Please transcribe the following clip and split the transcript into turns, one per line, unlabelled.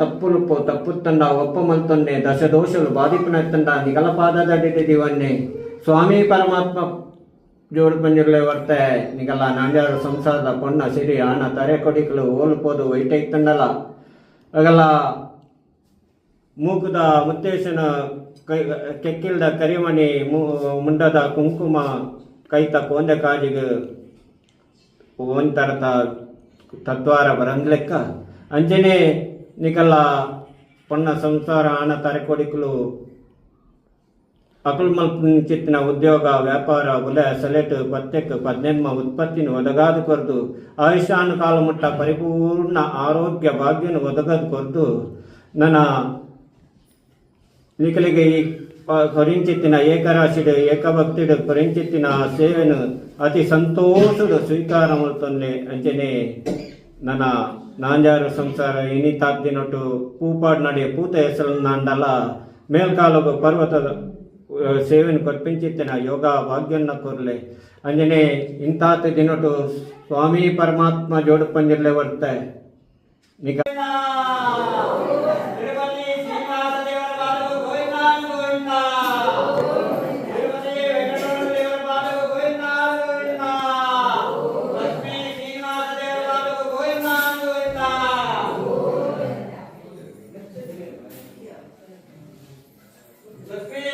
ತಪ್ಪುಲುಪ್ಪು ತಪ್ಪುತ್ತಂಡ ಒಪ್ಪಮಲ್ತೊನ್ನೆ ದಶದೋಷಲು ಬಾಧಿಪನತ್ತಂಡ ದಿವನ್ನೆ. ಸ್ವಾಮಿ ಪರಮಾತ್ಮ ಜೋಡು ಬಂದಿರಲೆ ವರ್ತೆ ನಿಗಲ ನಾಂಜಾರು ಸಂಸಾರದ ಪೊಣ್ಣ ಸಿರಿ ಹಣ ತರೆ, ಕೊಡಿಕಲು ಓಲ್ಪೋದು ವೈಟೈತಂಡಲ ಅಗಲ ಮೂಗುದ ಮುತ್ತೇಶನ ಕೈ, ಕೆಕ್ಕಿಲ್ದ ಕರಿಮಣಿ ಮುಂಡದ ಕುಂಕುಮ, ಕೈತ ಕೋಂದೆ ಕಾಜಿಗೆ ಒಂಥರದ ತದ್ವಾರ ಬರಂಗ್ಲೆಕ್ಕ. ಅಂಜನೆ ನಿಕಲ್ಲ ಪೊಣ್ಣ ಸಂಸಾರ ಹಣ ತರೆಕೊಡಿಕಲು ಅಕಲ್ ಚಿತ್ತಿನ ಉದ್ಯೋಗ ವ್ಯಾಪಾರ ಉಲೆ ಸೆಲೆಟ್ ಪತ್ತೆಕ್ ಪದ್ನೆನ್ಮ ಉತ್ಪತ್ತಿನ ಒದಗಾದು ಕೊರ್ದು ಆಯುಷ್ಯಾನು ಕಾಲ ಮುಟ್ಟ ಪರಿಪೂರ್ಣ ಆರೋಗ್ಯ ಭಾಗ್ಯನು ಒದಗದು ಕೊರ್ದು ನನ್ನ ನಿಕಲಿಗೆ ಈ ಪ- ಕೊರಿಂಚಿತ್ತಿನ ಏಕರಾಶಿಡು ಏಕಭಕ್ತಿಡು ಕೊರಿಂಚಿತ್ತಿನ ಸೇವೆನು ಅತಿ ಸಂತೋಷದ ಸ್ವೀಕಾರ ಮಾಡ್ತೊಂದೆ ಅಂಚನೆ ನನ್ನ ನಾಂಜಾರು ಸಂಸಾರ ಇನಿತಾದ್ದಿನೊಟ್ಟು ಪೂಪಾಡ್ ನಡೆಯ ಪೂತ ಹೆಸರು ನಾಂಡಲ ಮೇಲ್ಕಾಲಕ ಪರ್ವತದ ಸೇವೆಯನ್ನು ಕೊರ್ಪಿಂಚಿತ್ತಿನ ಯೋಗ ಭಾಗ್ಯನ್ನ ಕೊರ್ಲೆ. ಅಂಜನೆ, ಇಂತಾತ ದಿನಟು ಸ್ವಾಮಿ ಪರಮಾತ್ಮ ಜೋಡು ಪಂದಿರ್ಲೆ ವರ್ತೆ. ನಿಕ The field.